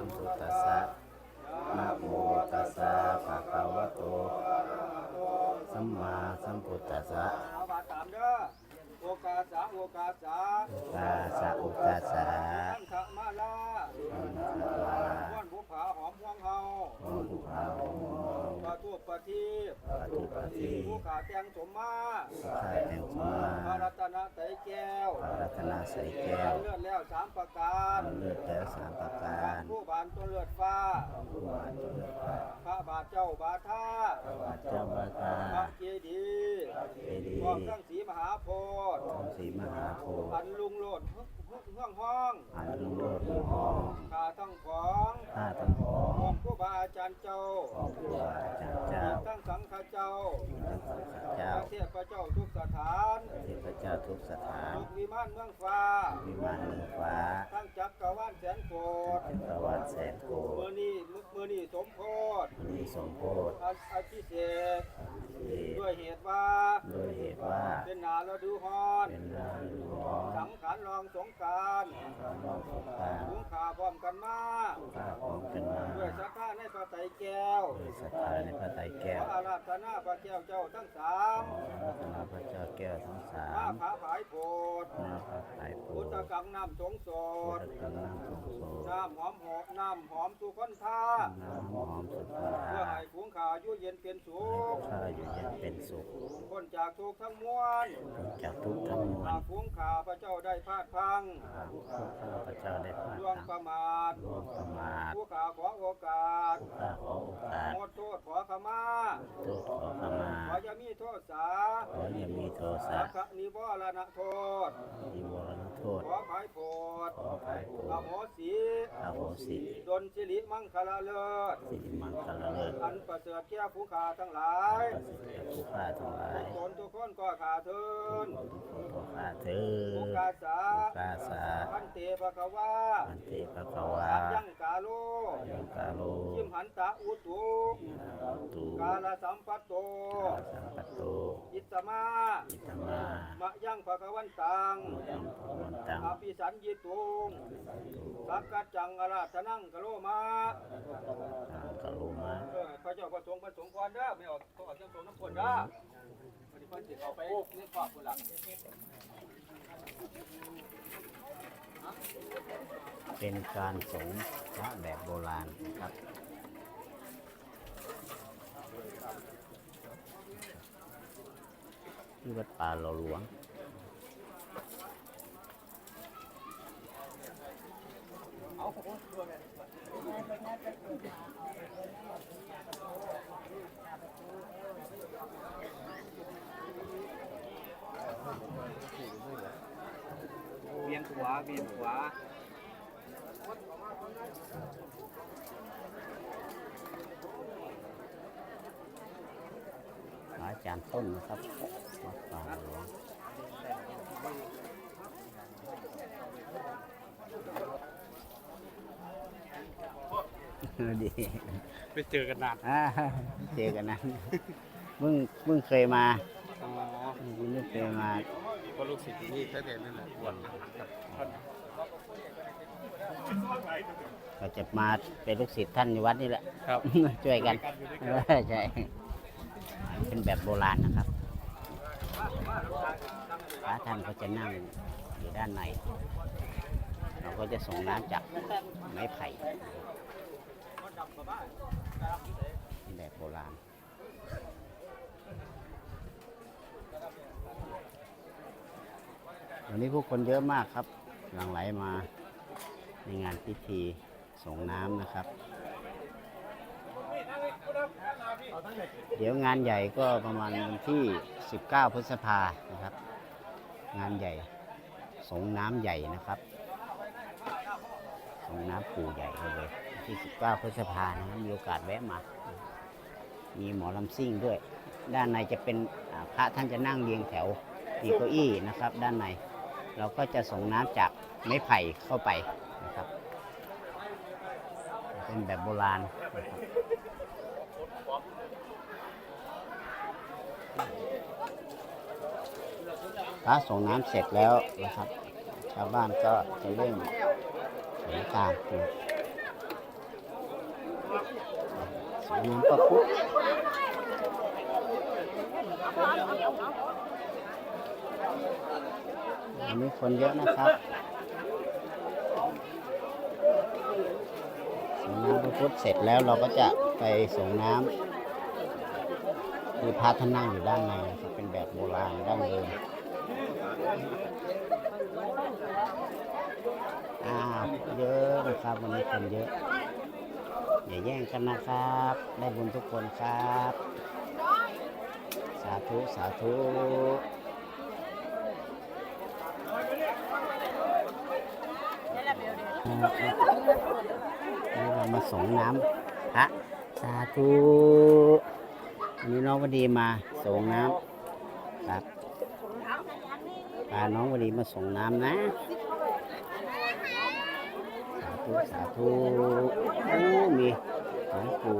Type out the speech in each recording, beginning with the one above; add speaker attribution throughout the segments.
Speaker 1: สัมพุทธัสสะนะโมตัสสะภะคะวะโต สัมมาสัมพุทธัสสะ
Speaker 2: เอาบาตามเด้อโอกาสาโอกาสา
Speaker 1: กาสะอุกาสะ
Speaker 2: ท่านขะมาลา
Speaker 1: อันตวา
Speaker 2: ม้วนบุผาหอมห่วงเฮา
Speaker 1: โอภุภาโอโม
Speaker 2: ปะ ทุปะทีป
Speaker 1: ปฏิปฏิ
Speaker 2: ผู้ขาแตงสมมา
Speaker 1: สุขายแตงสมา
Speaker 2: พระรัตนไตรแก้ว
Speaker 1: พระรัตนาใสแก้ว
Speaker 2: เลือดแล้วสามประการ
Speaker 1: เลือดแล้วสามประการ
Speaker 2: ผู้บานต้นเลือดฟ้า
Speaker 1: ผู้วาจเลือดพระ
Speaker 2: พระบาทเจ้าบาทา
Speaker 1: บาทเจ้าบาทา
Speaker 2: พระเจดีย์
Speaker 1: เจดี
Speaker 2: พร้อม
Speaker 1: ย์
Speaker 2: ทั้งสีมหาโพธิ์
Speaker 1: ทองศรีมหาโพธิ์
Speaker 2: อันลุงโลดห้องห้อง
Speaker 1: อันลุโลดลุห้อง
Speaker 2: ข้าทั้งของ
Speaker 1: ข้าทั้งขอ
Speaker 2: ของงผู้ บาอาจารย์เจ้า
Speaker 1: ของผู้ว่าอาจารย์เจ้า
Speaker 2: ทั้งสังฆเจ้า
Speaker 1: ทั้งสังฆ
Speaker 2: พ
Speaker 1: เจ้า
Speaker 2: ระเทพเจ้าทุกสถาน
Speaker 1: เทพเจ้าทุกสถาน
Speaker 2: ทุกวิมานเมืองฟ้า
Speaker 1: วิมานเมืองฟ้า
Speaker 2: ทั้งจักรวาลแสนโกด
Speaker 1: จักรวาลแสนโก
Speaker 2: เมื่อ
Speaker 1: ฏ
Speaker 2: นี้เมื่อนี้สมโพธิ
Speaker 1: มีสมโพธิ
Speaker 2: อันอภิเษก
Speaker 1: ที่
Speaker 2: ด้วยเหตุว่า
Speaker 1: โดยเหตุว่า
Speaker 2: เป็นนาฤดูฮ้อน
Speaker 1: เป็นราฤดูร้อน
Speaker 2: สังขารรองสงกราร
Speaker 1: การรอบสงกรานต์
Speaker 2: หุงขาพร้อมกันมา
Speaker 1: ข้าพร้อมกันมา
Speaker 2: ด้วยศรัทธาใน พระไตรแก้ว
Speaker 1: โดยศรัทธาในพระไตรแก้
Speaker 2: ข
Speaker 1: ว
Speaker 2: ออาราธนาพระแก้วเจ้าทั้งสาม
Speaker 1: ขอพระธนาพระเจ้าแก้วทั้งสา
Speaker 2: ข้ามผาผายโพด
Speaker 1: นาพระไตรโพ
Speaker 2: พุทธ
Speaker 1: ธิ์
Speaker 2: กังน้ำสงโส
Speaker 1: พุท
Speaker 2: ด
Speaker 1: ธกำลังทรงโสด
Speaker 2: น้ำหอมหอมน้ำหอมสุคนท่า
Speaker 1: น้ำหอมสุดา
Speaker 2: เพื่อให้ขุงขาอายุเย็นเป็นสุข
Speaker 1: ข้าอยู่เย็นเป็นสุข
Speaker 2: พ้นจากทุกข์ทั้งมวล
Speaker 1: จากทุกข์ทั้งมว
Speaker 2: หา
Speaker 1: ล
Speaker 2: ขุงขาพระเจ้าได้พลาดพลัง
Speaker 1: ข้าพระเจ้าได้พลาด
Speaker 2: ล่วง
Speaker 1: ทาง
Speaker 2: ประมาท
Speaker 1: ร่วมประมาท
Speaker 2: ผู้ขาขอโอกาส
Speaker 1: ข้าขอโอกาส
Speaker 2: หมดโทษขอขมา
Speaker 1: โทษขอขมา
Speaker 2: ขอจะมีโทษสา
Speaker 1: ขออย่ามีโท
Speaker 2: สั
Speaker 1: สะ
Speaker 2: กขะนิวรณโทษ
Speaker 1: นิวรณโทษ
Speaker 2: ขอภายโพ ด
Speaker 1: อโห
Speaker 2: สี
Speaker 1: อาโหสิ
Speaker 2: ดนสิริมังคลาเลิศ
Speaker 1: สิริมังคลาเลิศ
Speaker 2: อันประเสริฐแก่ผู้ขาทั้งหลาย
Speaker 1: แก่ผู้ฆ่าทั้งหลาย
Speaker 2: ตนทุกคนก็ขาเทิน
Speaker 1: ทุกคนขาเถิ
Speaker 2: ผู้
Speaker 1: ด
Speaker 2: กาสา
Speaker 1: กาสา
Speaker 2: พันเตภะคะวา
Speaker 1: อันเตภะคะวา
Speaker 2: ยังกาโล
Speaker 1: ยังกาโล
Speaker 2: ยิมหันตะอุตุ
Speaker 1: ตุ
Speaker 2: กาลสัมปัตโต
Speaker 1: กาลสัมปัตโต
Speaker 2: อิตมา
Speaker 1: อิตมามะ
Speaker 2: ยังภะคะวันตัง
Speaker 1: ยังพวันตัง
Speaker 2: อภิสัญญิตุงสักกัจจังอาราธนังกะโลมา
Speaker 1: ทางกะโลมา
Speaker 2: เออพระเจ้าประสงค์ประสงค์ก่อนเด้อไม่ออกก็ออกเสียงสงน้ำคนเด้อวันนี้เพิ่นสิเอาไปเลี้ยงครอบคนละ
Speaker 1: เป็นการสงฆ์พระแบบโบราณนะครับที่วัดป่าเหล่าหลวง
Speaker 2: เวียนหัวเวียนหัว
Speaker 1: อาจารย์ต้นนะครับวัดป่าหล่าห วงดี
Speaker 2: ไปเจอกันนาน
Speaker 1: อ่าเจอกันนะเพิ่งเพิ่งเคยมา
Speaker 2: อ๋อ
Speaker 1: เพิ่งเคยมา
Speaker 2: ก็ลูกศิษย์นี่แท้ๆนั่นแหละวันครับ
Speaker 1: ก็จะมาเป็นลูกศิษย์ท่านอยู่วัดนี่แหละ
Speaker 2: ครับ
Speaker 1: ช่วยกันเออใช่เป็นแบบโบราณนะครับพระท่านก็จะนั่งอยู่ด้านใน เราก็จะส่งน้ำจากไม้ไผ่เป็น แบบโบราณวันนี้ผู้คนเยอะมากครับ หลั่งไหลมาในงานพิธีส่งน้ำนะครับ เดี๋ยวงานใหญ่ก็ประมาณวันที่ 19 พฤษภานะครับ งานใหญ่ส่งน้ำใหญ่นะครับส่งน้ำปู่ใหญ่เลย ที่ 19 พฤษภานะครับมีโอกาสแวะมา มีหมอลำซิ่งด้วย ด้านในจะเป็นพระท่านจะนั่งเรียงแถวมีเก้าอี้นะครับ ด้านในเราก็จะส่งน้ำจากไม้ไผ่เข้าไปนะครับ เป็นแบบโบราณนะครับพระส่งน้ำเสร็จแล้วนะครับ ชาวบ้านก็จะเริ่มสงกราร สวนน้ำประพุวันนี้คนเยอะนะครับส่งน้ำพระพุทธเสร็จแล้วเราก็จะไปส่งน้ำคือพระท่านนั่งอยู่ด้านในนะครับเป็นแบบโบราณดั้งเดิมอ้าวเยอะนะครับวันนี้คนเยอะ อย่าแย่งกันนะครับ ได้บุญทุกคนครับ สาธุ สาธุนี่เรามาส่งน้ำพระสาธุวันนี้น้องวดีมาส่งน้ำครับพาน้องวดีมาส่งน้ำนะ ธุสาธุโอ้มีหลวงปู่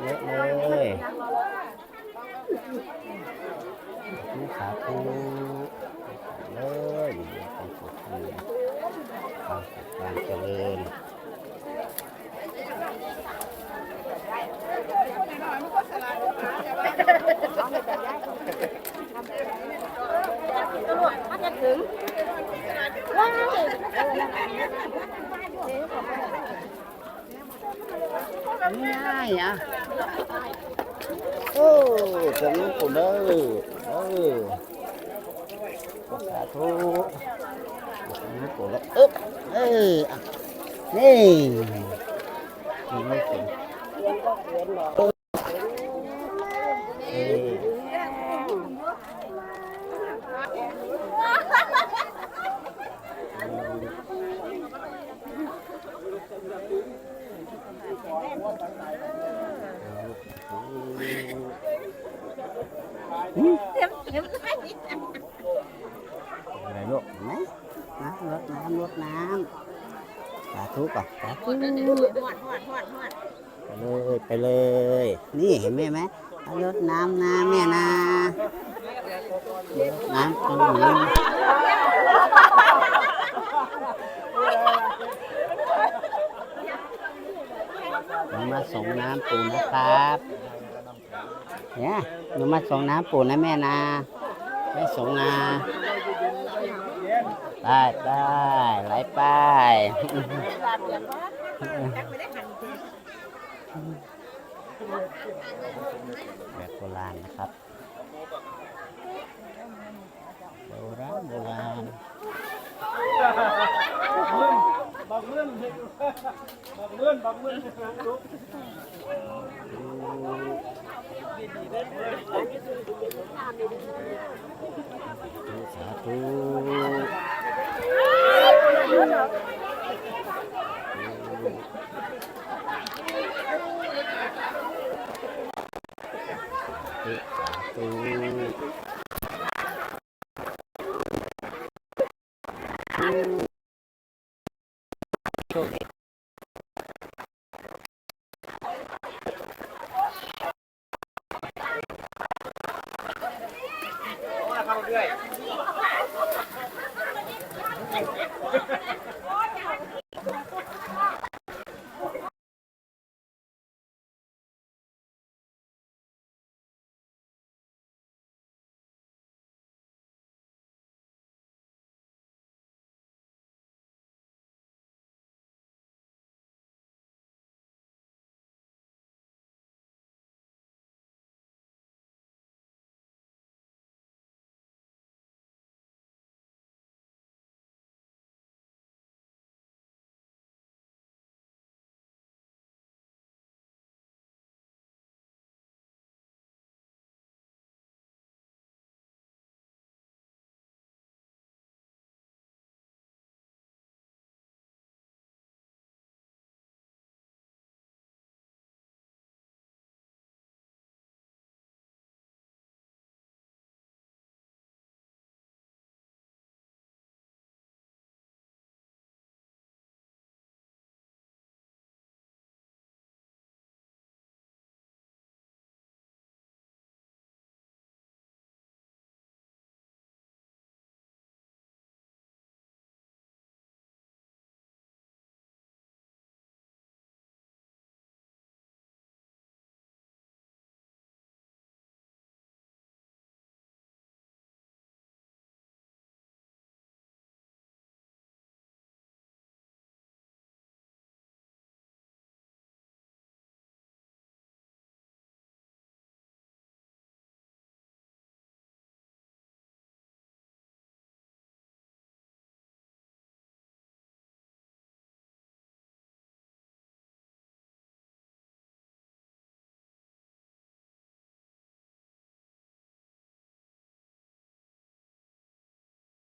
Speaker 1: เยอะเลยสาธุเลยอยู่ในความสุขความสุขความเจริญ
Speaker 3: มันจะถึงว้าย
Speaker 1: ง่ายอะโอ้เจะรู้ปู่เด้อเออ สาธุจะรู้ปู่แล้วอึ๊บเอออะนี่นี่ไม่ถึงเออ
Speaker 3: เต็มเต็มเลย
Speaker 1: อะไรลูกเห็นไหมนะรดน้ำรดน้ำสาธุ ก่อนสาธุ
Speaker 3: หวดหวดหวดหวด
Speaker 1: ไปเลยไปเลย นี่เห็นไหมไหมรดน้ำนะแม่นะน้ำตรงนี้หนูมาส่งน้ำปู่นะครับเนี่ยหนูมาส่งน้ำปู่นะแม่นะแม่ส่งนะ ได้ได้ไหลไปแบบโบราณนะครับโบราณโบราณ
Speaker 2: บักเมื่อนบักเมื่อนบักเมื่อนลุก
Speaker 1: สาธุ สา